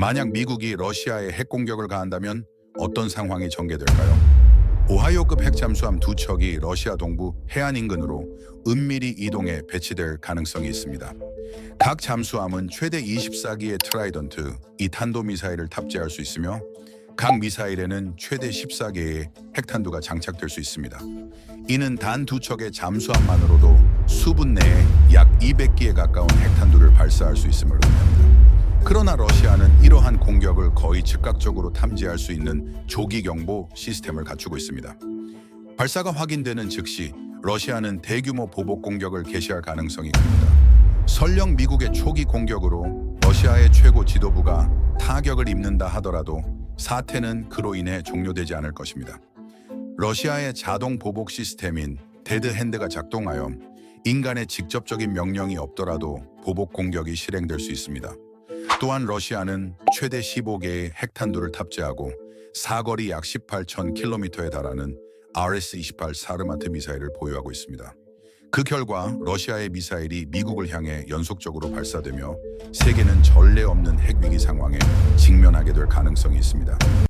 만약 미국이 러시아에 핵 공격을 가한다면 어떤 상황이 전개될까요? 오하이오급 핵 잠수함 두 척이 러시아 동부 해안 인근으로 은밀히 이동해 배치될 가능성이 있습니다. 각 잠수함은 최대 24기의 트라이던트 이 탄도미사일을 탑재할 수 있으며 각 미사일에는 최대 14개의 핵탄두가 장착될 수 있습니다. 이는 단 두 척의 잠수함만으로도 수분 내에 약 200기에 가까운 핵탄두를 발사할 수 있음을 의미합니다. 그러나 러시아는 이러한 공격을 거의 즉각적으로 탐지할 수 있는 조기 경보 시스템을 갖추고 있습니다. 발사가 확인되는 즉시 러시아는 대규모 보복 공격을 개시할 가능성이 큽니다. 설령 미국의 초기 공격으로 러시아의 최고 지도부가 타격을 입는다 하더라도 사태는 그로 인해 종료되지 않을 것입니다. 러시아의 자동 보복 시스템인 데드 핸드가 작동하여 인간의 직접적인 명령이 없더라도 보복 공격이 실행될 수 있습니다. 또한 러시아는 최대 15개의 핵탄두를 탑재하고 사거리 약 18,000km에 달하는 RS-28 사르마트 미사일을 보유하고 있습니다. 그 결과 러시아의 미사일이 미국을 향해 연속적으로 발사되며 세계는 전례 없는 핵위기 상황에 직면하게 될 가능성이 있습니다.